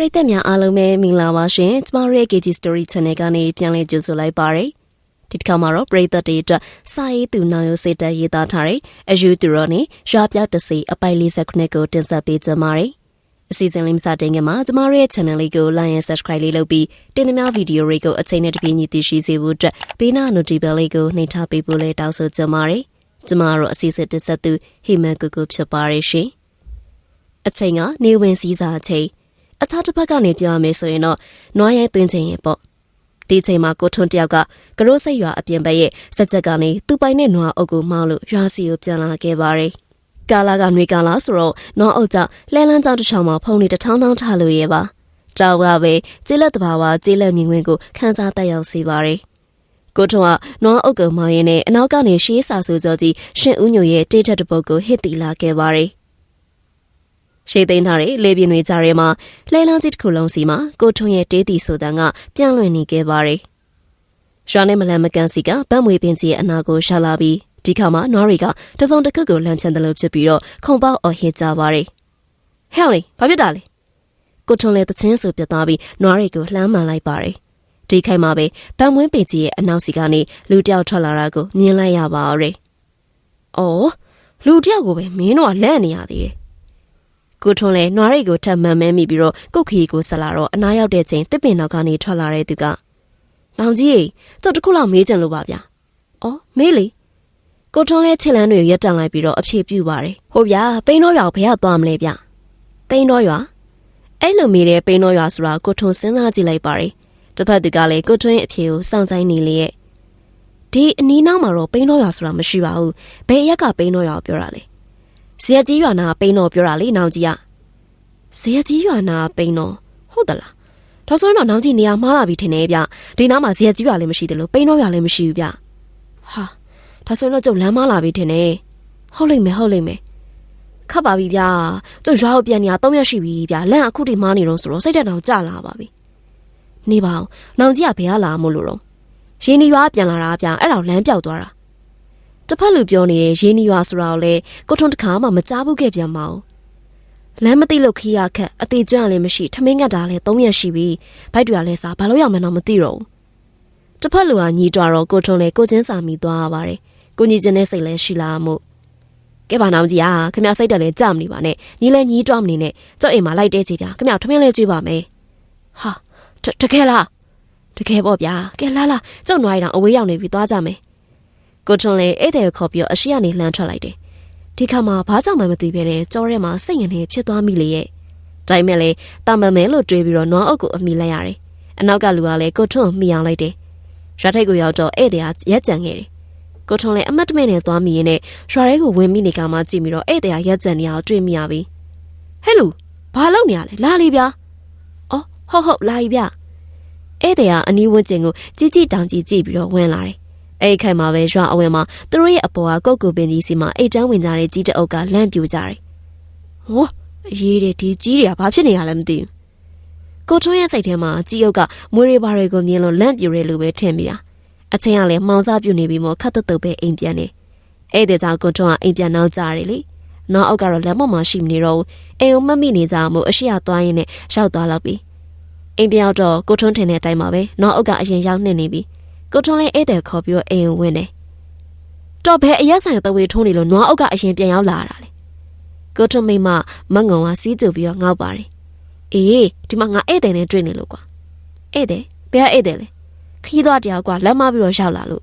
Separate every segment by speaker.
Speaker 1: ပရိသတ်များအားလုံးပဲမင်္ဂလာပါရှင်ကျမတို့ရဲ့ KG Story Channel ကနေပြန်လည်ကြိုဆိုလိုက်ပါရစေဒီတစ်ခါမှာတော့ပရိသတ်တွေအတွက်စာရေးသူနောင်ရုပ်စေတရေးသားထားတဲ့အယူသူရောနဲ့ရွာပြောက်တစီအပိုင်လေးဆက်ခုနှစ်ကိုတင်ဆက်ပေးကြပါမယ်အစီအစဉ်လေးမစတင်ခင်မှာကျမတို့ရဲ့ channel လေးကို like and subscribe လေးလုပ်ပြီးတင်သမျှဗီဒီယိုတွေကိုအချိန်နဲ့တပြေးညီသိရှိစေဖို့အတွက်ပေးနာ notification လေးကိုနှိပ်ထားပေးဖို့လည်းတောင်းဆိုကြပါတယ်ကျမတို့အစီအစဉ်တင်ဆက်သူဟိမန်ကူကူဖြစ်ပါရရှင်အချိန်ကနေဝင်စည်းစာအချိန် အခြားတစ်ဖက်ကနေပြောရမယ်ဆိုရင်တော့နွားရဲသွင်းခြင်းရဲ့ပေါ့ဒီချိန်မှာကိုထွန်းတယောက်ကကရိုးစိတ်ရွာအပြင်ဘက်ရဲ့စက်ချက်ကနေသူ့ပိုင်နဲ့နွားအုပ်ကိုမောင်းလို့ရွာစီကိုပြန်လာခဲ့ပါတယ်ကာလာကနှွေကာလာဆိုတော့နွားအုပ်ကြောင့်လဲလန်းကြောင်တစ်ချောင်းမှာဖုန်နေတထောင်းထောင်းထားလို့ရဲ့ပါကြောက်ကပဲကျေးလက်တဘာဝကျေးလက်မြင်ကွင်းကိုခန်းစားတက်ရောက်စေပါတယ်ကိုထွန်းကနွားအုပ်ကိုမောင်းရင်းနဲ့အနောက်ကနေရှေးစာဆူကြောကြီးရှင်ဦးညိုရဲ့တေးတက်တပုတ်ကိုဟစ်တီလာခဲ့ပါတယ် ရှေ့သိမ်းထားတဲ့လေပြင်းတွေကြားထဲမှာလှဲလန်းကြီးတစ်ခုလုံးစီမှာကိုထွန်းရဲ့တေးတီဆိုတဲ့ကပြန့်လွင့်နေခဲ့ပါတယ်။ရွာနဲ့မလန်မကန်စီကဗတ်မွေပင်ကြီးရဲ့အနာကိုရှာလာပြီးဒီခါမှာနွားတွေကတစုံတစ်ခုကိုလမ်းဖြန်တယ်လို့ဖြစ်ပြီးတော့ခုံပေါက်အော်ဟစ်ကြပါတယ်။ဟဲ့လေဘာဖြစ်တာလဲ။ကိုထွန်းလည်းတချင်းဆိုပြတ်သွားပြီးနွားတွေကိုလှမ်းမှန်လိုက်ပါတယ်။ဒီခိုင်မှာပဲဗတ်မွေပင်ကြီးရဲ့အနောက်စီကနေလူတယောက်ထွက်လာတာကိုမြင်လိုက်ရပါရဲ့။အော်လူတယောက်ကိုပဲမင်းတို့ကလန့်နေရသေးတယ်။ ကိုထွန်းလည်းနွားရိတ်ကိုထပ်မှန်မဲမိပြီးတော့ကုတ်ခီကိုဆက်လာတော့အနားရောက်တဲ့ချိန်တစ်ပင်နောက်ကနေထွက်လာတဲ့သူကနောင်ကြီးကျုပ်တခုလောက်မေးကြလို့ပါဗျာ။အော်မေးလေကိုထွန်းလည်းချစ်လန်းတွေရက်တန်လိုက်ပြီးတော့အဖြေပြူပါတယ်။ဟုတ်ဗျာပိန်းတော့ရွာဘယ်ကသွားမလဲဗျ။ပိန်းတော့ရွာအဲ့လိုမေးတဲ့ပိန်းတော့ရွာဆိုတာကိုထွန်းစဉ်းစားကြည့်လိုက်ပါတယ်။တစ်ဖက်သူကလည်းကိုထွန်းရဲ့အဖြေကိုစောင့်ဆိုင်နေလေရဲ့ဒီအနီးနားမှာတော့ပိန်းတော့ရွာဆိုတာမရှိပါဘူး။ဘယ်ရက်ကပိန်းတော့ရွာကိုပြောတာလဲ။ ဇေယကြီးရွာနာပိန်းတော်ပြောတာလေနောင်ကြီးကဇေယကြီးရွာနာပိန်းတော်ဟုတ်သလားဒါဆိုရင်တော့နောင်ကြီးနေရာမှားလာပြီထင်တယ်ဗျဒီနားမှာဇေယကြီးရွာလည်းမရှိတယ်လို့ပိန်းတော်ရွာလည်းမရှိဘူးဗျဟာဒါဆိုရင်တော့ကျုပ်လမ်းမှားလာပြီထင်တယ်ဟုတ်လိမ့်မယ်ဟုတ်လိမ့်မယ်ခတ်ပါပြီဗျာကျုပ်ရွာကိုပြန်နေရ၃ရက်ရှိပြီဗျာလမ်းအခုထိမားနေတော့ဆိုတော့စိတ်တက်တောင်ကြလာပါပြီနေပါအောင်နောင်ကြီးကဘယ်ကလာမို့လို့တော့ရင်းနေရွာပြန်လာတာဗျာအဲ့ဒါလမ်းပြောက်သွားတာ တစ်ဖက်လူပြောနေတဲ့ရင်းနှီးရွာဆိုတာကိုလည်းကိုထွန်းတခါမှမကြားဘူးခဲ့ပြန်မအောင်လမ်းမသိလို့ခီးရခက်အသေးကျွမ်းလည်းမရှိထမင်းငတ်တာလည်း၃ရက်ရှိပြီဘိုက်တွေကလည်းစားဘာလို့ရမှန်းတော့မသိတော့ဘူးတစ်ဖက်လူကညီတွားတော့ကိုထွန်းလည်းကိုချင်းစာမိသွားရပါတယ်ကိုညီချင်းတဲ့စိတ်လည်းရှိလာမှုကဲပါနောင်ကြီးอ่ะခမစိတ်တက်လည်းကြမနေပါနဲ့ညီလည်းညီးတွားမနေနဲ့ကြောက်အိမ်မှာလိုက်တဲကြည့်ဗျာခမထမင်းလည်းကြွေးပါမယ်ဟာတကယ်လားတကယ်ပေါ့ဗျာကဲလာလာကြောက်နွားရအောင်အဝေးရောက်နေပြီသွားကြမယ် ကိုထွန်းလည်းဧည့်သည်ခေါ်ပြီးအရှိကနေလှမ်းထွက်လိုက်တယ်ဒီခါမှာဘာကြောင့်မှမသိပဲနဲ့ကြောထဲမှာစိတ်ငနေဖြစ်သွားမိလေရဲ့ဒါပေမဲ့လည်းတာမမဲလို့တွေးပြီးတော့နွားအုပ်ကိုအမိလိုက်ရတယ်အနောက်ကလူကလည်းကိုထွန်းမိအောင်လိုက်တယ်ရွာထိပ်ကိုရောက်တော့ဧည့်သည်ကရက်ကြံခဲ့တယ်ကိုထွန်းလည်းအမတ်တမဲနဲ့သွားမိရင်နဲ့ရွာထဲကိုဝင်မိနေကမှကြည့်ပြီးတော့ဧည့်သည်ရက်ကြံနေအောင်တွေးမိရပြီဟဲ့လူဘာလုပ်နေရလဲလာလေဗျာအော်ဟုတ်ဟုတ်လာပြီဗျဧည့်သည်ကအနီးဝန်းကျင်ကိုကြီးကြီးတောင်ကြီးကြည့်ပြီးတော့ဝင်လာတယ် အဲ့ဒီခိုင်မှာပဲရွာအဝဲမှာသူတို့ရဲ့အပေါ်ကကုတ်ကူပင်ကြီးစီမှာအိတ်တန်းဝင်ကြတဲ့ကြီးတအုပ်ကလန့်ပြူကြတယ်။ဟောအေးတဲ့ဒီကြီးတွေကဘာဖြစ်နေရလဲမသိဘူး။ကိုထွန်းရဲ့စိတ်ထဲမှာကြီးအုပ်ကမွေးရီပါတွေကိုမြင်လို့လန့်ပြူရဲလို့ပဲထင်မိတာ။အချင်းကလည်းမှောင်စားပြူနေပြီးမှခတ်တုတ်တုတ်ပဲအိမ်ပြန်နေ။အဲ့တဲ့ကြောင့်ကိုထွန်းကအိမ်ပြန်နောက်ကြတယ်လေ။နောက်အောက်ကတော့လက်မမှရှိမနေတော့ဘူး။အိမ်ုံမမိနေကြမှုအရှိရသွားရင်းနဲ့ရောက်သွားတော့ပြီ။အိမ်ပြောင်းတော့ကိုထွန်းထင်တဲ့အတိုင်းပါပဲ။နောက်အောက်ကအရင်ရောက်နေနေပြီ။ ကိုထွန်းလေးဧည့်သည်ခေါ်ပြီးတော့အိမ်ဝင်တယ်။တော့ဘယ်အရက်ဆိုင်တဝေထုံးနေလို့နွားအုပ်ကအရင်ပြန်ရောက်လာတာလေ။ကိုထွန်းမိမမငုံကစီးကြပြီးတော့ငေါက်ပါတယ်။အေးဒီမှာငါဧည့်သည်နဲ့တွေ့နေလို့ကွာ။ဧည့်သည်ဘယ်ဧည့်သည်လဲ။ခီးသွားတရားကွာလက်မပြီးတော့ရောက်လာလို့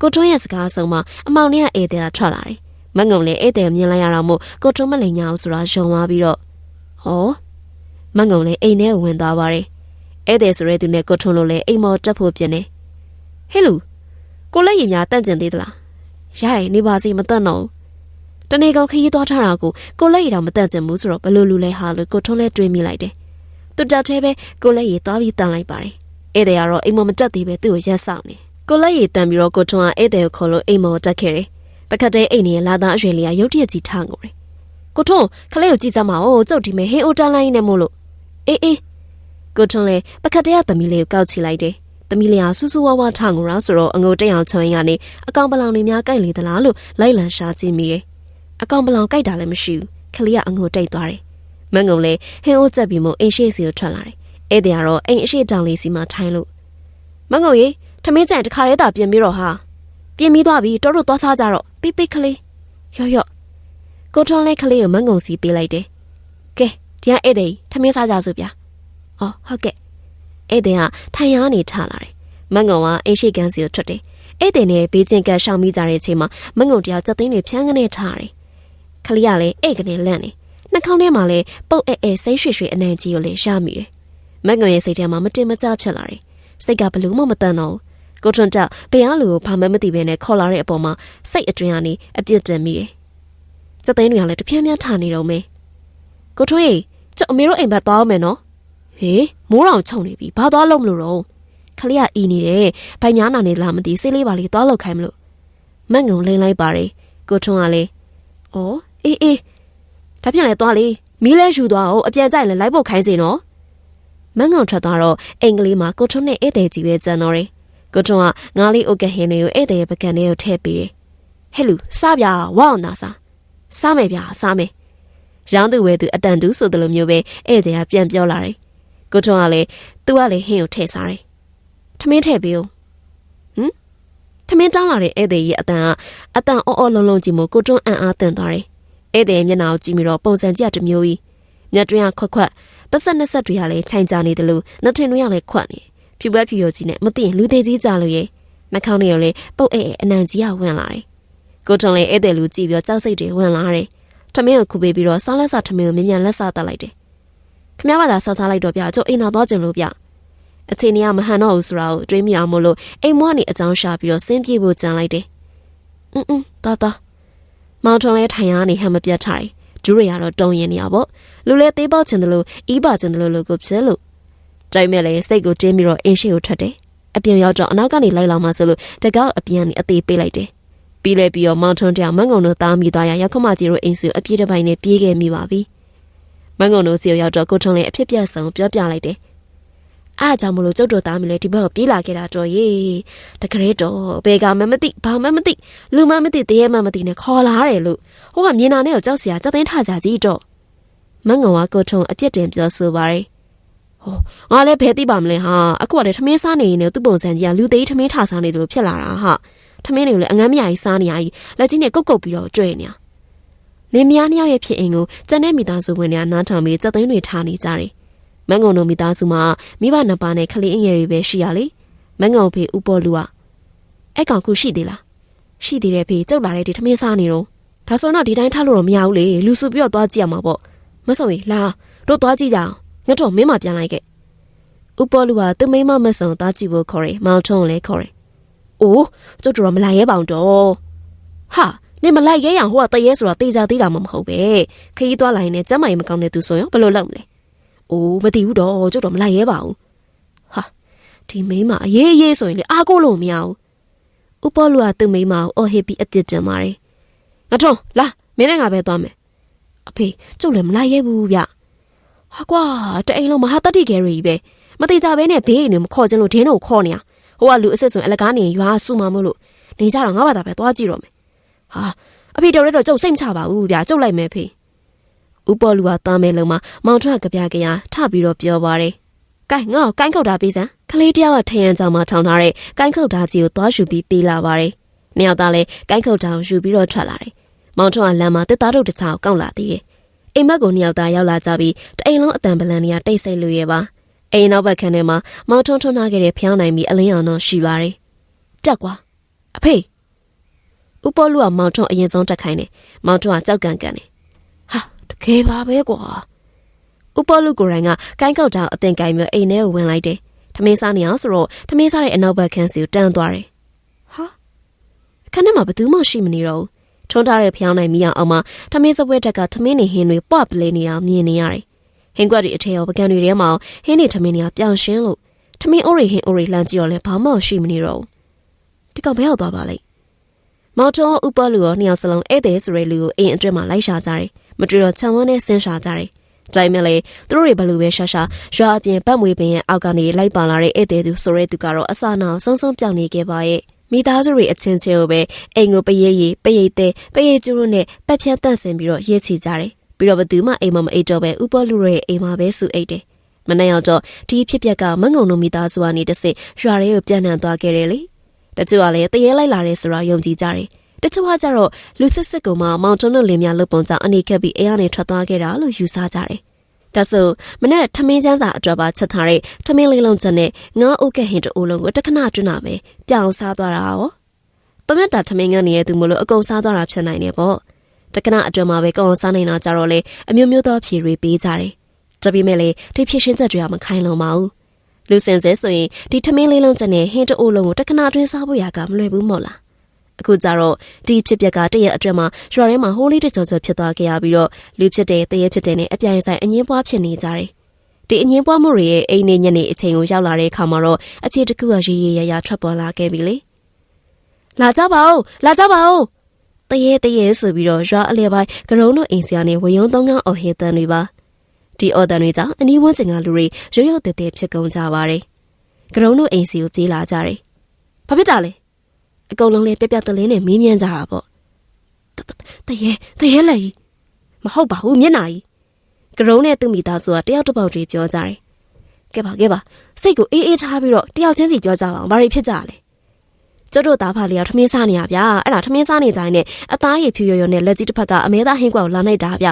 Speaker 1: ကိုထွန်းရဲ့စကားဆုံးမှာအမောင်လေးကဧည့်သည်ကထွက်လာတယ်။မငုံလည်းဧည့်သည်မြင်လိုက်ရတော့မို့ကိုထွန်းမလိန်ညာအောင်ဆိုတာယုံသွားပြီးတော့ဟောမငုံလည်းအိမ်ထဲဝင်သွားပါတယ်။ဧည့်သည်ဆိုတဲ့သူနဲ့ကိုထွန်းလို့လည်းအိမ်မော်တက်ဖို့ပြင်နေ။ ဟဲ့လူကိုလက်ရည်များတန့်ကျင်သေးသလားရတယ်နေပါစီမတန့်တော့တနေ့ကောင်ခရီးသွားထားတာကိုကိုလက်ရည်တော့မတန့်ကျင်ဘူးဆိုတော့ဘလို့လူလဲဟာလို့ကိုထုံးလဲတွေးမိလိုက်တယ်သူတက်သေးပဲကိုလက်ရည်သွားပြီးတန်လိုက်ပါတယ်ဧည့်သည်ကတော့အိမ်မမတက်သေးပဲသူ့ကိုရက်ဆောင်နေကိုလက်ရည်တန်ပြီးတော့ကိုထုံးကဧည့်သည်ကိုခေါ်လို့အိမ်မောတက်ခဲ့တယ်ပကတ်တဲ့အိမ်နေလာသားအရွယ်လေးကရုတ်တရက်ကြီးထားငိုတယ်ကိုထုံးခလေးကိုကြည့်စမ်းပါဦးကျုပ်ဒီမဲ့ဟင်းအိုတန်းလိုက်နေမို့လို့အေးအေးကိုထုံးလဲပကတ်တဲ့သမီးလေးကိုကောက်ချလိုက်တယ် သမီးလေးဟာစူးစူးဝါးဝါးထငိုရာဆိုတော့အငိုတက်အောင်ချွန်ရနေအကောင်ပလောင်တွေများကြိုက်လေသလားလို့လိုက်လံရှာကြည့်မိတယ်။အကောင်ပလောင်ကြိုက်တာလည်းမရှိဘူး။ခလေးကအငိုတိတ်သွားတယ်။မမန်ငုံလည်းဟင်းအိုးချက်ပြီးမှအိမ်ရှိစီကိုထွက်လာတယ်ဧည့်သည်ကတော့အိမ်အရှိတောင်လေးစီမှာထိုင်လို့မန်ငုံရေထမင်းကြံတခါရဲတာပြင်ပြီးတော့ဟာပြင်ပြီးသွားပြီတော်တော်သွားစားကြတော့ပိတ်ပိတ်ကလေးရော့ရော့ကိုထွန်းလေးကလေးကိုမန်ငုံစီပေးလိုက်တယ်ကဲဒီကဧည့်သည်ထမင်းစားကြစို့ဗျာအော်ဟုတ်ကဲ့ ဧည့်သည်ကထိုင်ရနေထလာတယ်မန်ငုံကအိမ်ရှိကန်စီကိုထွက်တယ်ဧည့်သည်နဲ့ဘေးချင်းကရှောင်မိကြတဲ့အချိန်မှာမန်ငုံတယောက်စက်သိန်းတွေဖြန်းကနေထားတယ်ခလေးကလည်းဧည့်ကနေလန့်နေနှာခေါင်းထဲမှာလည်းပုတ်အဲအဲစိတ်ရွှေရွှေအနံ့ကြီးကိုလည်းရမိတယ်မန်ငုံရဲ့စိတ်ထဲမှာမတင်မကျဖြစ်လာတယ်စိတ်ကဘလို့မှမတန်တော့ကိုထွန်းတောက်ဘယ်အားလူကိုဘာမှမသိဘဲနဲ့ခေါ်လာတဲ့အပေါ်မှာစိတ်အတွင်းကနေအပြစ်တင်မိတယ်စက်သိန်းတွေကလည်းတပြင်းပြင်းထနေတော့မယ်ကိုထွန်းရေကျအမေတို့အိမ်ဘက်သွားအောင်မယ်နော် ဟေးမိုးတော်ချုံနေပြီဘာသွားလို့မလို့တော့ခလေးကအီနေတယ်ဘိုင်များနာနေလားမသိစိတ်လေးပါလေးသွားလောက်ခိုင်းမလို့မတ်ငုံလိမ့်လိုက်ပါတယ်ကိုထွန်းကလည်းဩအေးအေးဒါဖြင့်လည်းသွားလေမီးလဲယူသွားအောင်အပြန်ကြိုက်လဲလိုက်ဖို့ခိုင်းစီနော်မန်းငုံထွက်သွားတော့အင်္ဂလိပ်မှာကိုထွန်းနဲ့ဧည့်သည်ကြီးပဲကြံတော့တယ်ကိုထွန်းကငါးလေးဥကဟင်းတွေကိုဧည့်သည်ရဲ့ပကံထဲကိုထည့်ပေးတယ်ဟဲ့လူစားပြဝအောင်နာစားစားမယ်ဗျာစားမယ်ရောင်းသူဝဲသူအတန်တူဆိုတယ်လို့မျိုးပဲဧည့်သည်ကပြန်ပြောလာတယ် ကိုထွန်းကလည်းသူကလည်းဟင်းကိုထည့်စားတယ်ထမင်းထည့်ပေးဦးဟမ်ထမင်းတောင်းလာတဲ့ဧည့်သည်ရဲ့အတန်ကအတန်အော်အော်လုံးလုံးကြီးမို့ကိုထွန်းအံ့အားသင့်သွားတယ်ဧည့်သည်မျက်နှာကိုကြည့်ပြီးတော့ပုံစံကြတစ်မျိုးကြီးညက်တွင်းကခွက်ခွက်ပတ်ဆက်နှစ်ဆက်တွေကလည်းခြိုင်ကြနေတယ်လို့နှထင်တွေကလည်းခွက်နေဖြူဘက်ဖြူရိုကြီးနဲ့မသိရင်လူသေးကြီးကြလို့ရဲ့နှာခေါင်းတွေရောလေပုတ်အဲအနံကြီးကဝင်လာတယ်ကိုထုံလည်းဧည့်သည်လူကြည့်ပြီးတော့ကြောက်စိတ်တွေဝင်လာတယ်ထမင်းကိုခုပေးပြီးတော့စားလက်စားထမင်းကိုမြ мян လက်စားတက်လိုက်တယ် ခမရဘာသာဆောက်စားလိုက်တော့ပြကျုပ်အိမ်တော်သွားကျင်လို့ပြအချိန်ကြီးကမဟန်တော့ဘူးဆိုတာကိုတွေးမိအောင်မို့လို့အိမ်မွားနေအကြောင်းရှာပြီးတော့စင်းပြေဖို့ကြံလိုက်တယ်အင်းအင်းတော်တော်မောင်ထုံလည်းထိုင်ရနေဟန်မပြတ်ထားတယ်ဒူးရရတော့တုံရင်နေရပေါ့လူလဲသေးပေါက်ချင်တယ်လို့အီးပါချင်တယ်လို့လို့ကိုဖြစ်လို့ကြိုက်မဲ့လေစိတ်ကိုတင်းပြီးတော့အင်းရှိကိုထွက်တယ်အပြင်ရောက်တော့အနောက်ကနေလိုက်လာမှဆိုလို့တကောက်အပြန်နေအသေးပေးလိုက်တယ်ပြီးလဲပြီးတော့မောင်ထွန်းတရားမန်ငုံတို့သားမိသွားရရောက်ခမကြီးတို့အိမ်စုအပြည့်တစ်ပိုင်းနဲ့ပြေးခဲ့မိပါပြီ မန်ငုံတို့စီရောက်တော့ကိုထုံးလေးအဖြစ်ပြက်ဆုံးပြောပြလိုက်တယ်အားကြောင့်မလို့ကျုပ်တို့သားမိလဲဒီဘက်ကိုပြေးလာခဲ့တာတော့ရေတကယ်တော့ဘယ်ကမှမသိဘာမှမသိလူမှမသိတရေမှမသိနဲ့ခေါ်လာတယ်လို့ဟိုကမြင်နာနဲ့ကိုကြောက်စရာကြောက်သိန်းထကြကြီးတော့မငုံကကိုထုံအပြစ်တင်ပြောဆိုပါရယ်ဟောငါလည်းဘယ်သိပါမလဲဟာအခုကလည်းထမင်းစားနေရင်လည်းသူ့ပုံစံကြီးကလူသေးထမင်းထစားနေတယ်လို့ဖြစ်လာတာဟာထမင်းတွေကိုလည်းအငမ်းမရကြီးစားနေရကြီးလက်ကြီးနဲ့ကုတ်ကုတ်ပြီးတော့ကျွဲနေရ လင်းမယားနှစ်ယောက်ရဲ့ဖြစ်အိမ်ကိုကျန်တဲ့မိသားစုဝင်တွေကနားထောင်ပြီးစက်သိန်းတွေထားနေကြတယ်မန်ငုံတို့မိသားစုမှာမိဘနှစ်ပါးနဲ့ကလေးအငယ်တွေပဲရှိရလေမန်ငုံဖေဥပေါ်လူကအဲ့ကောင်ခုရှိသေးလားရှိသေးတယ်ဖေကျုပ်လာတဲ့ဒီထမင်းစားနေတော့ဒါဆိုတော့ဒီတိုင်းထားလို့တော့မရဘူးလေလူစုပြီးတော့သွားကြည့်ရမှာပေါ့မဆုံရင်လာတို့သွားကြည့်ကြအောင်ငါတို့မင်းမပြန်လိုက်ခဲ့ဥပေါ်လူကသူမိမမဆုံသွားကြည့်ဖို့ခေါ်တယ်မောင်ထုံးလည်းခေါ်တယ်အိုးကျုပ်တို့မလိုက်ရဲပါအောင်တော့ဟာ နေမလိုက်ရဲရအောင်ဟိုကတရဲဆိုတော့တေးကြသေးတာမှမဟုတ်ပဲခရီးသွားလိုက်နေကျမ်းမာရေးမကောင်းတဲ့သူဆိုရင်ဘယ်လိုလုပ်မလဲအိုးမသိဘူးတော့ကျုပ်တော့မလိုက်ရဲပါဘူးဟာဒီမိမအရေးအရေးဆိုရင်လေအားကိုးလို့မရဘူးဥပေါ်လူကသူမိမကိုအော်ဟစ်ပြီးအပြစ်တင်ပါတယ်ငါထုံးလာမင်းနဲ့ငါပဲသွားမယ်အဖေကျုပ်လည်းမလိုက်ရဲဘူးဗျဟာကွာတအိမ်လုံးမဟာတတိကယ်ရီပဲမတိကြဘဲနဲ့ဘေးအိမ်တွေမခေါ်ခြင်းလို့ဒင်းတို့ခေါ်နေရဟိုကလူအစ်စ်ဆိုရင်အလကားနေရွာစုမမို့လို့နေကြတော့ငါဘာသာပဲသွားကြည့်တော့မယ် ဟာအဖေတော်ရဲတော့ကျုပ်စိတ်မချပါဘူးဗျာကျုပ်လိုက်မယ်ဖေဥပေါ်လူကသားမဲလုံးမှာမောင်ထွတ်ကြပြကြရထပြီးတော့ပြောပါတယ်။ကိုင်ငါ့ကိုကိုင်းခုတ်တာပေးစမ်း။ကလေးတယောက်ကထရန်ကြောင်မှာထောင်ထားတဲ့ကိုင်းခုတ်တာကြီးကိုသွားယူပြီးပေးလာပါတယ်။နှစ်ယောက်သားလည်းကိုင်းခုတ်တာကိုယူပြီးတော့ထွက်လာတယ်။မောင်ထွတ်ကလမ်းမှာတစ်သားတို့တစ်ချောင်းကောက်လာသေးတယ်။အိမ်မက်ကိုနှစ်ယောက်သားရောက်လာကြပြီးတအိမ်လုံးအတန်ပလန်တွေကတိတ်ဆိတ်လို့ရဲ့ပါ။အိမ်နောက်ဘက်ခန်းထဲမှာမောင်ထွန်းထွန်းထားခဲ့တဲ့ဖျောင်းနိုင်ပြီးအလင်းအောင်တော့ရှိပါတယ်။တက်ကွာအဖေ ဥပေါ်လူကမောင်ထွန်းအရင်ဆုံးတက်ခိုင်းတယ်။မောင်ထွန်းကကြောက်ကန်ကန်တယ်။ဟာတကယ်ပါပဲကွာ။ဥပေါ်လူကိုယ်တိုင်ကကိုင်းကောက်တောင်အတင်ကိုင်မျိုးအိမ်ထဲကိုဝင်လိုက်တယ်။ထမင်းစားနေအောင်ဆိုတော့ထမင်းစားတဲ့အနောက်ဘက်ခန်းစီကိုတန်းသွားတယ်။ဟာခန်းထဲမှာဘယ်သူမှရှိမနေတော့ဘူး။ထွန်းထားတဲ့ဖျောင်းနိုင်မိအောင်အောင်မှာထမင်းစပွဲတက်ကထမင်းနေဟင်းတွေပွားပလဲနေတာမြင်နေရတယ်။ဟင်းကွက်တွေအထက်ရောပကံတွေထဲမှာဟင်းနေထမင်းတွေကပြောင်းရှင်းလို့ထမင်းအိုးရီဟင်းအိုးရီလှမ်းကြည့်တော့လဲဘာမှရှိမနေတော့ဘူး။ဒီကောင်ဘယ်ရောက်သွားပါလဲ။မော င်ထွန်းဥပလူရောနှစ်ယောက်စလုံးဧည့်သည်ဆိုတဲ့လူကိုအိမ်အတွင်းမှာလိုက်ရှာကြတယ်။မတွေ့တော့ခြံဝန်းနဲ့ဆင်းရှာကြတယ်။ကြိုင်မဲ့လေသူတို့တွေဘလို့ပဲရှာရှာရွာအပြင်ပတ်မွေပင်ရဲ့အောက်ကနေလိုက်ပါလာတဲ့ဧည့်သည်သူဆိုတဲ့သူကတော့အစနာဆုံးဆုံးပြောင်းနေခဲ့ပါရဲ့။မိသားစုတွေအချင်းချင်းကိုပဲအိမ်ကိုပရိတ်ရီပရိတ်သေးပရိတ်ကျူးတို့နဲ့ပက်ဖြတ်တန့်ဆင်ပြီးတော့ရေးချကြတယ်ပြီးတော့ဘသူမှအိမ်မမအိတ်တော့ပဲဥပေါ်လူရဲ့အိမ်မှာပဲစုအိတ်တယ်မနေ့ရောက်တော့ဒီဖြစ်ပျက်ကမငုံလုံးမိသားစုကနေတဆင့်ရွာတွေကိုပြန်နှံသွားခဲ့တယ်လေ တချို့ကလည်းတရေလိုက်လာတယ်ဆိုတော့ယုံကြည်ကြတယ်တချို့ကကြတော့လူစစ်စစ်ကောင်မမောင်တွန်းတို့လင်းများလုတ်ပုံကြောင့်အနေခက်ပြီးအိမ်ကနေထွက်သွားခဲ့တာလို့ယူဆကြတယ်ဒါဆိုမနေ့ထမင်းချမ်းစာအတွက်ပါချက်ထားတဲ့ထမင်းလေးလုံးချက်နဲ့ငါးအုတ်ကဟင်တူလုံးကိုတခဏကျွန်းတာပဲပြောင်းစားသွားတာရောတမက်တာထမင်းငန်းနေတဲ့သူမလို့အကုန်စားသွားတာဖြစ်နိုင်တယ်ပေါ့တခဏအတွင်းမှာပဲကောင်းစားနေတာကြတော့လေအမျိုးမျိုးသောဖြေတွေပေးကြတယ်တပိမဲ့လေဒီဖြစ်ရှင်းချက်တွေကမခိုင်လုံပါဘူး လူစင်စဲဆိုရင်ဒီထမင်းလေးလုံးချက်နဲ့ဟင်းတူလုံးကိုတခဏအတွင်းစားဖို့ရကမလွယ်ဘူးမို့လားအခုကြတော့ဒီဖြစ်ပျက်ကတရက်အတွင်းမှာရွာထဲမှာဟိုးလေးတကြောကြောဖြစ်သွားခဲ့ရပြီးတော့လူဖြစ်တဲ့တရက်ဖြစ်တဲ့နဲ့အပြိုင်ဆိုင်အငင်းပွားဖြစ်နေကြတယ်ဒီအငင်းပွားမှုတွေရဲ့အိမ်နေညနေအချိန်ကိုရောက်လာတဲ့အခါမှာတော့အဖြစ်တစ်ခုကရေးရရရထွက်ပေါ်လာခဲ့ပြီလေလာကြပါဦးလာကြပါဦးတရေတရေဆိုပြီးတော့ရွာအလဲပိုင်းကရုံတို့အိမ်စရာနဲ့ဝယုံသုံးကောင်းအော်ဟစ်တန်တွေပါ ဒီအော်တန်တွေကြောင့်အနီးဝန်းကျင်ကလူတွေရုပ်ရုပ်တည်တည်ဖြစ်ကုန်ကြပါတယ်ကရုံတို့အိမ်စီကိုပြေးလာကြတယ်ဘာဖြစ်တာလဲအကုန်လုံးလည်းပြပြတလင်းနဲ့မင်းမြန်းကြတာပေါ့တရေတရေလေမဟုတ်ပါဘူးမျက်နာကြီးကရုံနဲ့သူ့မိသားစုကတယောက်တစ်ပေါက်ကြီးပြောကြတယ်ကဲပါကဲပါစိတ်ကိုအေးအေးထားပြီးတော့တယောက်ချင်းစီပြောကြပါအောင်ဘာတွေဖြစ်ကြလဲကျတို့သားဖာလေးကထမင်းစားနေရဗျာအဲ့ဒါထမင်းစားနေတိုင်းနဲ့အသားရည်ဖြူရွရွနဲ့လက်ကြီးတစ်ဖက်ကအမဲသားဟင်းကွက်ကိုလာလိုက်တာဗျ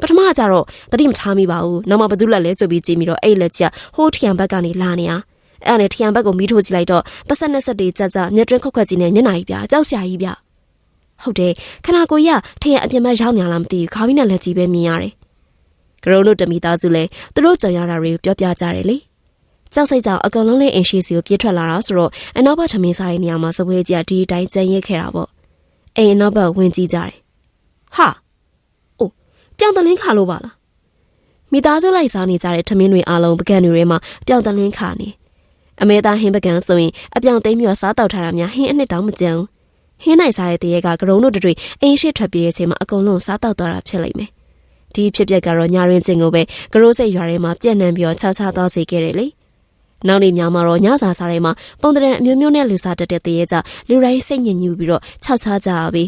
Speaker 1: ပထမကကြတော့တတိမထားမိပါဘူးနောက်မှဘသူလက်လဲဆိုပြီးကြည့်ပြီးတော့အဲ့လက်ကြီးကဟိုးထရံဘက်ကနေလာနေတာအဲ့နဲ့ထရံဘက်ကိုမီးထိုးကြည့်လိုက်တော့ပတ်ဆက်နဲ့ဆက်တွေကြကြမျက်တွင်းခွက်ခွက်ကြီးနဲ့မျက်နှာကြီးပြကြောက်စရာကြီးဗျဟုတ်တယ်ခနာကိုကြီးကထရံအပြင်ဘက်ရောက်နေလားမသိဘူးခါပြီးနဲ့လက်ကြီးပဲမြင်ရတယ်ကရုံတို့တမိသားစုလည်းသူတို့ကြုံရတာတွေကိုပြောပြကြတယ်လေကြောက်စိတ်ကြောင့်အကောင်လုံးလေးအင်ရှိစီကိုပြေးထွက်လာတာဆိုတော့အနောက်ဘက်ထမင်းစားတဲ့နေရာမှာစပွဲကြီးကဒီတိုင်းကျန်ရစ်ခဲ့တာပေါ့အိမ်အနောက်ဘက်ဝင်ကြည့်ကြတယ်ဟာအိုး ပြောင်းတလင်းခါလို့ပါလားမိသားစုလိုက်စားနေကြတဲ့ထမင်းတွေအားလုံးပကံတွေထဲမှာပြောင်းတလင်းခါနေအမေသားဟင်းပကံဆိုရင်အပြောင်သိမ်းပြီးတော့စားတောက်ထားတာများဟင်းအနှစ်တောင်မကြံဟင်းနိုင်စားတဲ့တရေကကရုံတို့တွေအင်းရှိထွက်ပြေးတဲ့အချိန်မှာအကုန်လုံးစားတောက်သွားတာဖြစ်လိမ့်မယ်ဒီဖြစ်ပျက်ကတော့ညာရင်းချင်းကိုပဲကရိုးစိတ်ရွာထဲမှာပြန့်နှံ့ပြီးတော့ခြားခြားသွားစေခဲ့တယ်လေနောက်နေ့ညမှာတော့ညစာစားထဲမှာပုံတရံအမျိုးမျိုးနဲ့လူစားတက်တဲ့တရေကြလူတိုင်းစိတ်ညစ်ညူပြီးတော့ခြောက်ခြားကြပြီ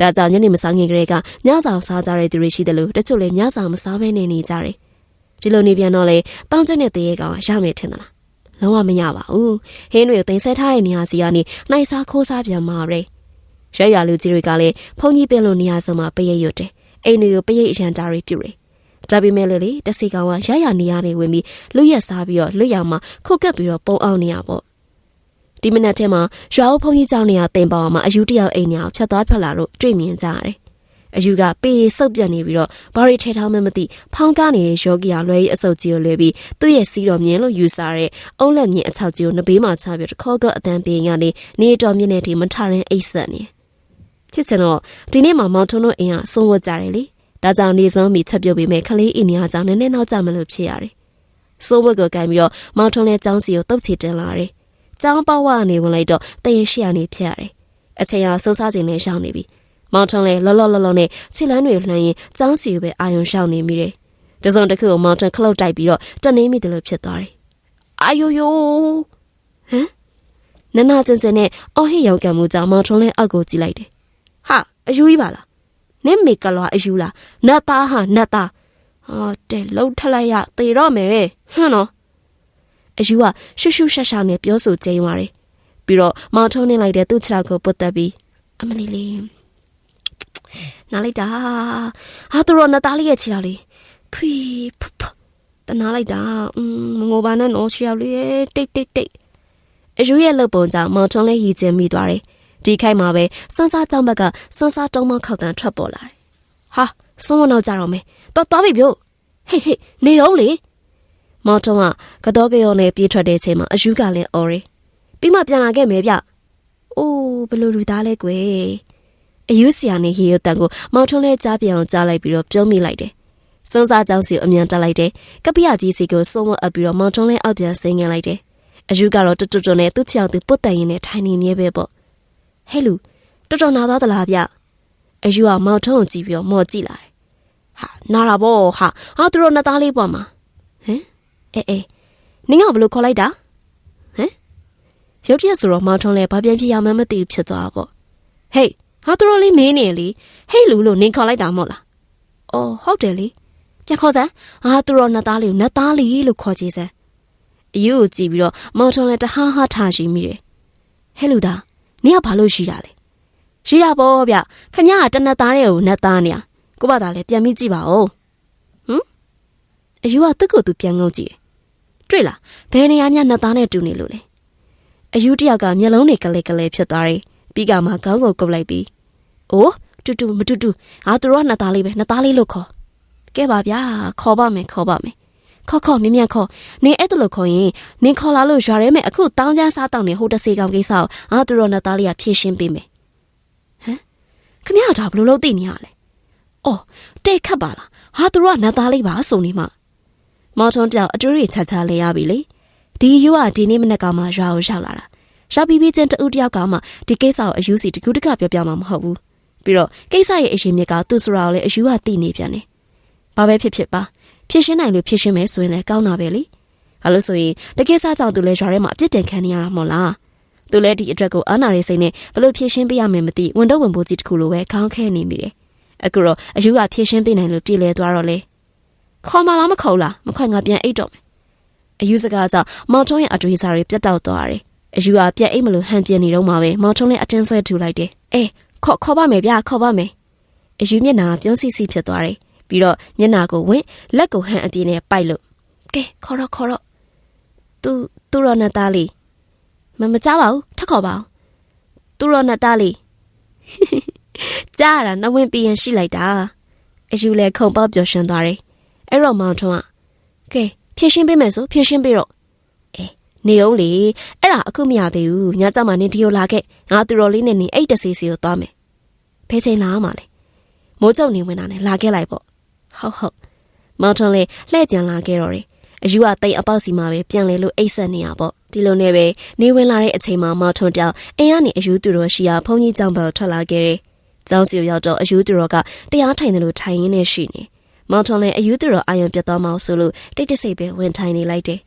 Speaker 1: ဒါကြောင့်ညနေမစားခင်ကလေးကညစာစားကြတဲ့သူတွေရှိတယ်လို့တချို့လည်းညစာမစားဘဲနေနေကြတယ်ဒီလိုနေပြန်တော့လေတောင်းကျတဲ့တရေကောင်ရမယ်ထင်သလားလုံးဝမရပါဘူးဟင်းတွေကိုတင်ဆက်ထားတဲ့နေရာစီကနေနှိုက်စားခိုးစားပြန်มาရဲရရလူကြီးတွေကလည်းဖုန်ကြီးပင်လိုနေရာစုံမှာပရိတ်ရွတ်တယ်အိမ်တွေကိုပရိတ်အရန်တာတွေပြုတယ်ဒါပေမဲ့လေတစီကောင်ကရရနေရနေဝင်ပြီးလွတ်ရက်စားပြီးတော့လွတ်ရောင်မှာခုတ်ကပ်ပြီးတော့ပုံအောင်နေရပေါ့ ဒီမနက်ထဲမှာရွာဦးဖုန်ကြီးကျောင်းနေရာတင်ပေါ်မှာအယူတယောက်အိမ်ညာဖြတ်သွားဖြတ်လာလို့တွေ့မြင်ကြရတယ်။အယူကပေရီစုပ်ပြတ်နေပြီးတော့ဘာရီထဲထောင်းမမသိဖောင်းကားနေတဲ့ယောဂီဟာလွဲကြီးအဆုပ်ကြီးကိုလွဲပြီးသူ့ရဲ့စီးတော်မြင်လို့ယူဆတဲ့အုံးလက်မြင်အချောက်ကြီးကိုနဘေးမှာချပြီးတခေါကော့အတန်းပင်ကနေနေတော်မြင့်တဲ့ဒီမထရင်အိတ်ဆက်နေဖြစ်ချင်တော့ဒီနေ့မှမောင်ထွန်းတို့အိမ်ကဆုံးဝတ်ကြတယ်လေ။ဒါကြောင့်နေဆုံးမီချက်ပြုတ်ပေးမယ်ခလေးအိမ်ညာကြောင့်နည်းနည်းနောက်ကျမလို့ဖြစ်ရတယ်။စိုးဝတ်ကိုကင်ပြီးတော့မောင်ထွန်းလဲចောင်းစီကိုတုတ်ချီတင်လာတယ် ចောင်းပေါဝကနေဝင်လိုက်တော့တရင်ရှိရနေဖြစ်ရတယ်အချိန်ဟာစိုးစားခြင်းနဲ့ရှောင်းနေပြီမောင်ထုံးလဲလောလောလောလောနဲ့ခြေလန်းတွေလှမ်းရင်ចောင်းစီကိုပဲအာယုံရှောင်းနေမိတယ်တစုံတစ်ခုကိုမောင်ထုံးခလုတ်တိုက်ပြီးတော့တနေမိတယ်လို့ဖြစ်သွားတယ်အာယိုယိုဟမ်နနာကျင်ကျင်နဲ့အော်ဟစ်ရောင်ကံမှုကြောင့်မောင်ထုံးလဲအောက်ကိုကြည့်လိုက်တယ်ဟာအယူကြီးပါလားနင့်မေကလွာအယူလားနတ်သားဟာနတ်သားဟာတဲ့လှုပ်ထလိုက်ရသေတော့မယ်ဟမ်နော် အယူကရှုရှုရှာရှာနဲ့ပြောဆိုကြိမ်းသွားတယ်ပြီးတော့မောင်ထုံးနေလိုက်တဲ့သူ့ခြေထောက်ကိုပုတ်တက်ပြီးအမလီလေးနားလိုက်တာဟာသူတော့နတ်သားလေးရဲ့ခြေထောက်လေးဖွီဖဖတနာလိုက်တာอืมမငိုပါနဲ့နော်ခြေထောက်လေးတိတ်တိတ်တိတ်အယူရဲ့လှုပ်ပုံကြောင့်မောင်ထုံးလေးရည်ကျင်းမိသွားတယ်ဒီခိုက်မှာပဲစွန်းစားကြောင်းဘက်ကစွန်းစားတုံးမခောက်တန်ထွက်ပေါ်လာတယ်။ဟာစွန်းမနောက်ကြတော့မယ်။တော့သွားပြီပြို့။ဟေးဟေးနေအောင်လေ။ မောင်တုံးကကတော့ကြောနဲ့ပြေးထွက်တဲ့အချိန်မှာအယူကလည်းအော်ရီ။ပြီးမှပြန်လာခဲ့မယ်ဗျ။အိုးဘလို့လူသားလဲကွယ်။အယူစီယာနဲ့ရေရတန်ကိုမောင်ထုံးလဲကြားပြအောင်ကြားလိုက်ပြီးတော့ပြုံးမိလိုက်တယ်။စွန်းစားကြောင်းစီကိုအမြန်တက်လိုက်တယ်။ကပိယကြီးစီကိုစုံမအပ်ပြီးတော့မောင်ထုံးလဲအောက်ပြန်ဆင်းငင်လိုက်တယ်။အယူကတော့တွတ်တွတ်နဲ့သူ့ချောင်သူပုတ်တန်ရင်နဲ့ထိုင်နေမြဲပဲပေါ့ဟဲ့လူတော်တော်နာသွားသလားဗျအယူကမောင်ထုံးကိုကြည့်ပြီးတော့မော်ကြည့်လာတယ်ဟာနာတာဗောဟာဟာသူတို့နှစ်သားလေးပေါ်မှာဟမ် အေးအေးနင်းကဘလို့ခေါ်လိုက်တာဟမ်ရုတ်တရက်ဆိုတော့မောင်ထုံးလည်းဘာပြန်ဖြစ်ရမှန်းမသိဖြစ်သွားပေါ့ဟေးဟာသူတို့လေးမင်းနေလေဟေးလူလို့နင်းခေါ်လိုက်တာမဟုတ်လားအော်ဟုတ်တယ်လေပြန်ခေါ်စမ်းအာသူတော်နှစ်သားလေးကိုနှစ်သားလေးလို့ခေါ်ကြည့်စမ်းအယူကိုကြည့်ပြီးတော့မောင်ထွန်းလည်းတဟားဟားထားရှိမိတယ်ဟဲ့လူသားနင်ကဘာလို့ရှိတာလဲရှိတာပေါ့ဗျခမရကတနက်သားတဲ့ကိုနှစ်သားနေရကိုမသားလည်းပြန်ပြီးကြည့်ပါဦးဟမ်အယူက tức ကိုသူပြန်ငုံကြည့် တယ်တွေ့လားဘယ်နေရာများနှစ်သားနဲ့တူနေလို့လဲအယူတယောက်ကမျက်လုံးတွေကလေးကလေးဖြစ်သွားတယ်ပြီးကမှခေါင်းကိုကုပ်လိုက်ပြီးအိုးတူတူမတူတူအာသူတို့ကနှစ်သားလေးပဲနှစ်သားလေးလို့ခေါ်ကဲပါဗျာခေါ်ပါမယ်ခေါ်ပါမယ်ခေါ်ခေါ်မြင်မြန်ခေါ်နင်အဲ့ဒါလို့ခေါ်ရင်နင်ခေါ်လာလို့ရွာထဲမှာအခုတောင်းချမ်းစားတောင်းနေဟိုတစေကောင်ကိစ္စကိုအာသူတို့နှစ်သားလေးကဖြည့်ရှင်းပေးမယ်ဟမ်ခမရဒါဘယ်လိုလုပ်သိနေရလဲအော်တိတ်ခတ်ပါလားဟာသူတို့ကနှစ်သားလေးပါစုံနေမှ မော်ထွန်းတောင်အတူရီချာချာလေးရပြီလေဒီယူကဒီနေ့မနေ့ကမှရွာကိုရောက်လာတာရောက်ပြီးပြီးချင်းတူတယောက်ကမှဒီကိစ္စကိုအယူစီတကူတကပြောပြမှာမဟုတ်ဘူးပြီးတော့ကိစ္စရဲ့အရှင်မြစ်ကသူ့ဆိုတာကိုလည်းအယူကသိနေပြန်တယ်ဘာပဲဖြစ်ဖြစ်ပါဖြစ်ရှင်းနိုင်လို့ဖြစ်ရှင်းမယ်ဆိုရင်လည်းကောင်းတာပဲလေဘာလို့ဆိုရင်တကယ်စားကြောင့်သူလည်းရွာထဲမှာအပြစ်တင်ခံနေရတာမဟုတ်လားသူလည်းဒီအတွက်ကိုအာနာရေးစိတ်နဲ့ဘလို့ဖြစ်ရှင်းပေးရမယ်မသိဝန်တော့ဝန်ပိုးကြီးတစ်ခုလိုပဲခေါင်းခဲနေမိတယ်အခုတော့အယူကဖြစ်ရှင်းပေးနိုင်လို့ပြည်လဲသွားတော့လေ ခေါ်မလားမခေါ်လားမခေါ်ငါပြန်အိတ်တော့မယ်အယူစကားကြောင့်မောင်ထုံးရဲ့အတွေ့အကြုံတွေပြတ်တောက်သွားတယ်အယူကပြက်အိတ်မလို့ဟန်ပြနေတော့မှပဲမောင်ထုံးလည်းအတင်းဆွဲထူလိုက်တယ်အေးခေါ်ခေါ်ပါမယ်ဗျာခေါ်ပါမယ်အယူမျက်နှာပြုံးစီစီဖြစ်သွားတယ်ပြီးတော့မျက်နှာကိုဝင့်လက်ကိုဟန်အပြင်းနဲ့ပိုက်လို့ကဲခေါ်တော့ခေါ်တော့သူသူရောနသားလေးမမကြောက်ပါဘူးထက်ခေါ်ပါဦးသူရောနသားလေးကြားရတာနဝင်ပြီးရင်ရှိလိုက်တာအယူလည်းခုံပေါက်ပျော်ရွှင်သွားတယ် အဲ့တော့မောင်ထုံးကကဲဖြည့်ရှင်းပေးမယ်ဆိုဖြည့်ရှင်းပေးတော့အေးနေအောင်လေအဲ့ဒါအခုမရသေးဘူးညကျမှနင်ဒီကိုလာခဲ့ငါသူတော်လေးနဲ့နင်အဲ့တစီစီကိုသွားမယ်ဖဲချိန်လာမှလေမိုးကြုံနေဝင်တာနဲ့လာခဲ့လိုက်ပေါ့ဟုတ်ဟုတ်မောင်ထွန်းလေးလှည့်ပြန်လာခဲ့တော့တယ်အယူကတိတ်အပေါက်စီမှာပဲပြန်လေလို့အိတ်ဆက်နေရပေါ့ဒီလိုနဲ့ပဲနေဝင်လာတဲ့အချိန်မှာမောင်ထွန်းတောင်အိမ်ကနေအယူသူတော်ရှိရာဖုန်ကြီးကျောင်းပေါ်ထွက်လာခဲ့တယ်ကျောင်းစီကိုရောက်တော့အယူသူတော်ကတရားထိုင်တယ်လို့ထိုင်ရင်းနဲ့ရှိနေ မောင်ထွန်းလည်းအယူသူတော်အာယုံပြတ်သွားမှဆိုလို့တိတ်တဆိတ်ပဲဝင်ထိုင်နေလိုက်တယ်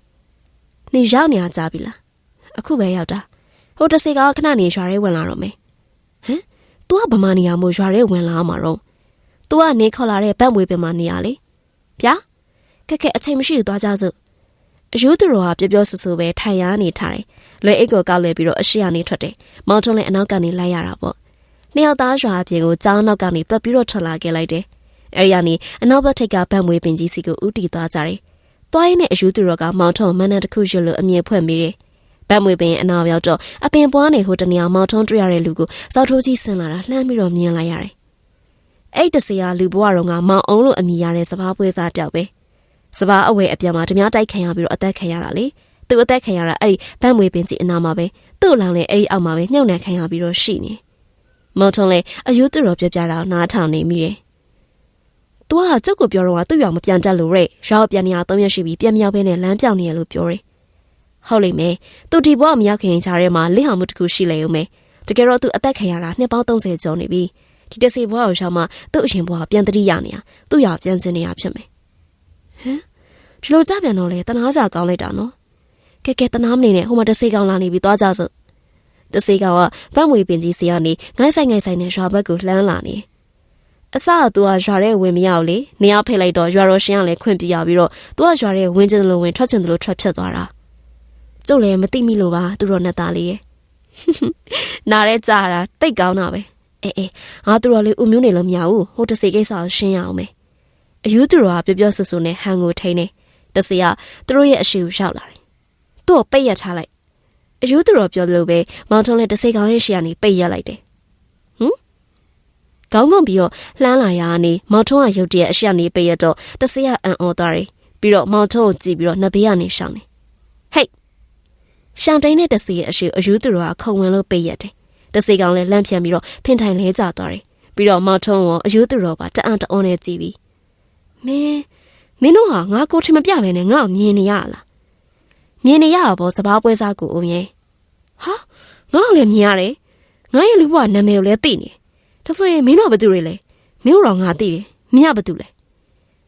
Speaker 1: နေရောက်နေကြပြီလားအခုပဲရောက်တာဟိုတစေကခဏနေရွာရဲဝင်လာတော့မယ်ဟမ် तू ကဗမာနေရမို့ရွာရဲဝင်လာမှာတော့ तू ကနေခေါ်လာတဲ့ဗတ်မွေပင်မှာနေရလေဗျာကဲကဲအချိန်မရှိသွားကြစို့အယူသူတော်ကပြောပြောဆူဆူပဲထိုင်ရနေထားတယ်လွယ်အိတ်ကိုကောက်လဲပြီးတော့အရှိရနေထွက်တယ်မောင်ထွန်းလည်းအနောက်ကနေလိုက်ရတာပေါ့နှစ်ယောက်သားရွာအပြင်ကိုကျောင်းနောက်ကနေပတ်ပြီးတော့ထွက်လာခဲ့လိုက်တယ် အဲဒီကနေအနောက်ဘက်ထိပ်ကဗတ်မွေပင်ကြီးစီကိုဥတီသွားကြတယ်တွိုင်းနဲ့အယူသူတော်ကမောင်ထွန်းမန်းနဲ့တစ်ခုရွတ်လို့အမြင်ဖွင့်မိတယ်ဗတ်မွေပင်အနောက်ရောက်တော့အပင်ပွားနေဟိုတနေရာမောင်ထွန်းတွေ့ရတဲ့လူကိုစောက်ထိုးကြီးဆင်းလာတာလှမ်းပြီးတော့မြင်လိုက်ရတယ်အဲ့တစီကလူဘဝတော်ကမောင်အောင်လို့အမိရတဲ့စပားပွဲစားတောက်ပဲစပားအဝဲအပြန်မှာဓမြတိုက်ခံရပြီးတော့အသက်ခံရတာလေသူအသက်ခံရတာအဲ့ဒီဗတ်မွေပင်ကြီးအနာမှာပဲသူ့လောင်လေအဲ့ဒီအောက်မှာပဲမြုပ်နှံခံရပြီးတော့ရှိနေမောင်ထွန်းလေအယူသူတော်ပြပြတာနားထောင်နေမိတယ်။ သူကကျုပ်ကိုပြောတော့ကသူ့ရွာမပြန်တတ်လို့ရဲရွာကိုပြန်နေရ၃ရက်ရှိပြီပြန်မရောက်ဘဲနဲ့လမ်းပြောင်နေရလို့ပြောတယ်ဟုတ်လိမ့်မယ်သူဒီဘဝမရောက်ခင်ကြားထဲမှာလင့်ဟောင်မှုတစ်ခုရှိလေဦးမယ်တကယ်တော့သူအသက်ခံရတာနှစ်ပေါင်း30ကျော်နေပြီဒီတစီဘဝကိုရောက်မှသူ့အရင်ဘဝပြန်တတိရနေတာသူ့ရွာပြန်စင်နေတာဖြစ်မယ်ဟမ်ဒီလိုကြပြန်တော့လေတနာစာကောင်းလိုက်တာနော်ကဲကဲတနာမနေနဲ့ဟိုမှာတစေကောင်လာနေပြီသွားကြစို့တစေကောင်ကဗတ်မွေပင်ကြီးစီကနေငိုင်းဆိုင်ငိုင်းဆိုင်နဲ့ရွာဘက်ကိုလှမ်းလာနေတယ် အစကသူကရွာထဲဝင်မရဘူးလေနေရာဖိတ်လိုက်တော့ရွာတော်ရှင်ကလည်းခွင့်ပြရပြီးတော့သူကရွာထဲဝင်ချင်တယ်လို့ဝင်ထွက်ချင်တယ်လို့ထွက်ဖြစ်သွားတာကျုပ်လည်းမသိမိလို့ပါသူတို့နဲ့သားလေးရဲ့နားရဲကြတာတိတ်ကောင်းတာပဲအေးအေးငါသူတော်လေးဦးမျိုးနေလို့မရဘူးဟိုတစီကိစ္စကိုရှင်းရအောင်မယ်အယူသူတော်ကပြောပြောဆူဆူနဲ့ဟန်ကိုထိန်းနေတစီကသူတို့ရဲ့အရှိကိုရောက်လာတယ်သူ့ကိုပိတ်ရထားလိုက်အယူသူတော်ပြောလို့ပဲမောင်ထုံးလည်းတစိကောင်ရဲ့ရှေ့ကနေပိတ်ရလိုက်တယ်ဟမ် ကောင်းကောင်းပြီးတော့လှမ်းလာရကနေမောင်ထုံးကရုတ်တရက်အရှေ့ကနေပိတ်ရတော့တစိကအံ့ဩသွားတယ်ပြီးတော့မောင်ထုံးကိုကြည့်ပြီးတော့နှစ်ဘေးကနေရှောင်းတယ်ဟေးရှောင်းတိုင်းတဲ့တစီရဲ့အရှိအယူသူတော်ကခုံဝင်လို့ပိတ်ရတယ်တစီကောင်လည်းလန့်ဖြန့်ပြီးတော့ဖင်ထိုင်လဲကျသွားတယ်ပြီးတော့မောင်ထုံးကအယူသူတော်ပါတအံ့တအွန်နဲ့ကြည့်ပြီးမင်းမင်းတို့ဟာငါကိုထင်မပြပဲနဲ့ငါ့ကိုမြင်နေရလားမြင်နေရတာပေါ့စပားပွဲစားကိုအုံရဲ့ဟာငါ့ကိုလည်းမြင်ရတယ်ငါရဲ့လူဘဝနာမည်ကိုလည်းသိနေ ဒါဆိုရင်မင်းတို့ဘာတူတွေလဲမင်းတို့တော့ငါသိတယ်မင်းကဘာတူလဲ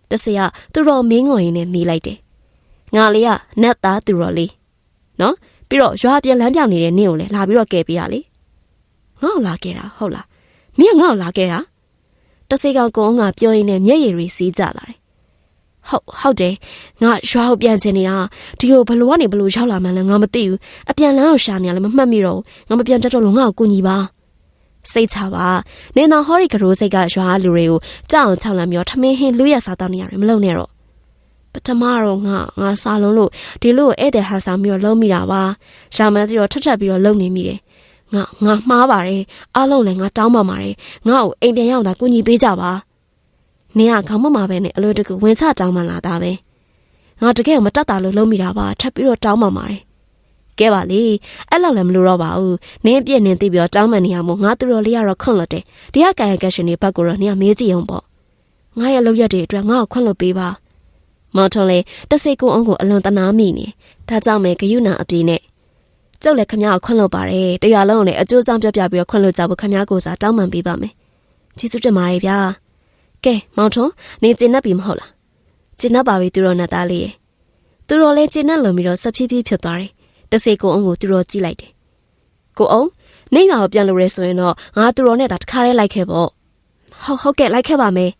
Speaker 1: တဆရာသူတော်မင်းငော်ရင်နဲ့မေးလိုက်တယ်ငါလေးကနတ်သားသူတော်လေးနော်ပြီးတော့ရွာပြန်လမ်းပြောင်နေတဲ့နင့်ကိုလည်းလာပြီးတော့ကယ်ပေးရလေငါ့ကိုလာခဲ့တာဟုတ်လားမင်းကငါ့ကိုလာခဲ့တာတဆေကောင်ကုန်းကပြောရင်းနဲ့မျက်ရည်တွေစီးကြလာတယ်ဟုတ်ဟုတ်တယ်ငါရွာကိုပြန်ချင်နေတာဒီကိုဘလို့ကနေဘလို့ရောက်လာမှန်းလဲငါမသိဘူးအပြန်လန်းကိုရှာနေရလဲမမှတ်မိတော့ဘူးငါမပြန်တတ်တော့လို့ငါ့ကိုကူညီပါ စိတ်ချပါနင်တော်ဟောရီကရိုးစိတ်ကရွာလူတွေကိုကြောက်အောင်ချောင်းလမ်းမျိုးထမင်းဟင်းလူရစားတောင်းနေရတယ်မလုံနဲ့တော့ပထမတော့ငါငါစားလုံးလို့ဒီလိုဧည့်သည်ဟန်ဆောင်ပြီးတော့လုံးမိတာပါရှာမန်းပြီးတော့ထက်ထက်ပြီးတော့လုံနေမိတယ်ငါငါမှားပါတယ်အားလုံးလည်းငါတောင်းပန်ပါတယ်ငါ့ကိုအိမ်ပြန်ရောက်တာကူညီပေးကြပါနင်ကခေါင်းမမပဲနဲ့အလွယ်တကူဝင်ချတောင်းပန်လာတာပဲငါတကယ်မတတ်တာလို့လုံးမိတာပါထပ်ပြီးတော့တောင်းပန်ပါတယ် ကဲပါလေအဲ့လောက်လည်းမလို့တော့ပါဘူးနင်းပြည့်နင်းသိပြီးတော့တောင်းပန်နေရမို့ငါသူတော်လေးကတော့ခွန့်လွတ်တယ်တရားကာယကရှင်တွေဘက်ကိုတော့နင်ကမေးကြည့်အောင်ပေါ့ငါရဲ့လောက်ရက်တွေအတွက်ငါ့ကိုခွန့်လွတ်ပေးပါမော်ထွန်လေတစိတ်ကုန်းအောင်ကိုအလွန်တနာမိနေဒါကြောင့်မဲဂယုဏအပြေးနဲ့ကျုပ်လည်းခမ ्या ကိုခွန့်လွတ်ပါတယ်တရားလုံးနဲ့အကျိုးကြောင့်ပြပြပြီးတော့ခွန့်လွတ်ကြဖို့ခမ ्या ကိုစားတောင်းပန်ပေးပါမယ်ကျေးဇူးတင်ပါတယ်ဗျာကဲမောင်ထွန်းနေကျင်납ပြီမဟုတ်လားကျင်납ပါပြီသူတော်နဲ့သားလေးရဲ့သူတော်လည်းကျင်납လုံပြီးတော့ဆက်ဖြည်းဖြည်းဖြစ်သွားတယ် တစေကိုအောင်ကိုသူတော်ကြည့်လိုက်တယ်ကိုအောင်နေရွာကိုပြန်လို့ရဲဆိုရင်တော့ငါသူတော်နဲ့ဒါတခါတည်းလိုက်ခဲ့ပေါ့ဟုတ်ဟုတ်ကဲ့လိုက်ခဲ့ပါမယ်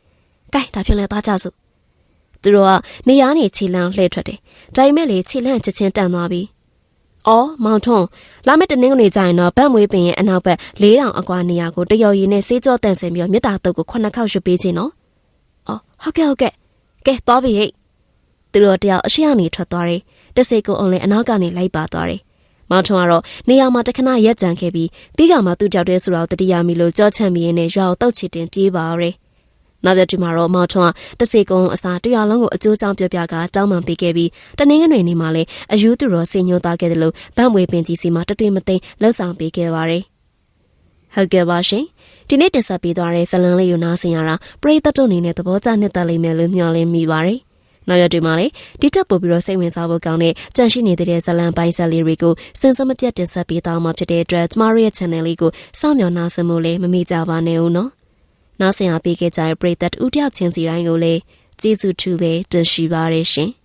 Speaker 1: ကဲဒါဖြင့်လည်းသားကြစို့သူတော်ကနေရာနေခြေလန်းလှည့်ထွက်တယ်ဒါပေမဲ့လေခြေလန်းချက်ချင်းတန်သွားပြီအော်မောင်ထွန်းလာမယ့်တနင်္ဂနွေကျရင်တော့ဗတ်မွေးပင်ရဲ့အနောက်ဘက်၄တောင်အကွာနေရာကိုတရော်ရည်နဲ့စေးကြောတန့်စင်ပြီးတော့မြစ်တာတုပ်ကိုခုနှစ်ခေါက်ရွှေ့ပေးခြင်းနော်။အော်ဟုတ်ကဲ့ဟုတ်ကဲ့ကဲသွားပြီဟိတ်။သူတို့တယောက်အရှိအနေထွက်သွားတယ်။ တစိတ်ကိုအုံလည်းအနောက်ကနေလိုက်ပါသွားတယ်။မောင်ထွန်းကတော့နေရာမှာတခဏရက်ကြံခဲ့ပြီးပြီးကမှသူ့ကြောက်တဲ့ဆိုတော့တတိယမီလို့ကြောချမ်းမီရဲ့နဲ့ရွာကိုတောက်ချစ်တင်ပြေးပါရယ်။နောက်ပြတူမှာတော့မောင်ထွန်းကတစိတ်ကုန်းအစားတရလုံးကိုအကျိုးကြောင့်ပြောပြကတောင်းပန်ပေးခဲ့ပြီးတနင်္ဂနွေနေ့မှာလည်းအယူသူတော်စင်ညိုသားခဲ့တယ်လို့ဗန့်ဝေပင်ကြီးစီမှာတသွေးမသိမ်းလှုပ်ဆောင်ပေးခဲ့ပါရယ်။ဟုတ်ကဲ့ပါရှင်ဒီနေ့တင်ဆက်ပေးသွားတဲ့ဇလံလေးကိုနားဆင်ရတာပရိသတ်တို့အနေနဲ့သဘောကျနှစ်သက်လိမ့်မယ်လို့မျှော်လင့်မိပါတယ်။ နောက်ရက်တွေမှာလည်းဒီတက်ပို့ပြီးတော့စိတ်ဝင်စားဖို့ကောင်းတဲ့ကြန့်ရှိနေတဲ့ဇလံပိုင်းဆက်လေးတွေကိုစင်စမပြတ်တင်ဆက်ပေးသွားမှာဖြစ်တဲ့အတွက်ကျမတို့ရဲ့ channel လေးကိုစောင့်မျှော်နားဆင်ဖို့လည်းမမေ့ကြပါနဲ့ဦးနော်။နားဆင်အားပေးခဲ့ကြတဲ့ပရိသတ်ဦးတယောက်ချင်းစီတိုင်းကိုလည်းကျေးဇူးထူးပဲတင်ရှိပါရရှင်။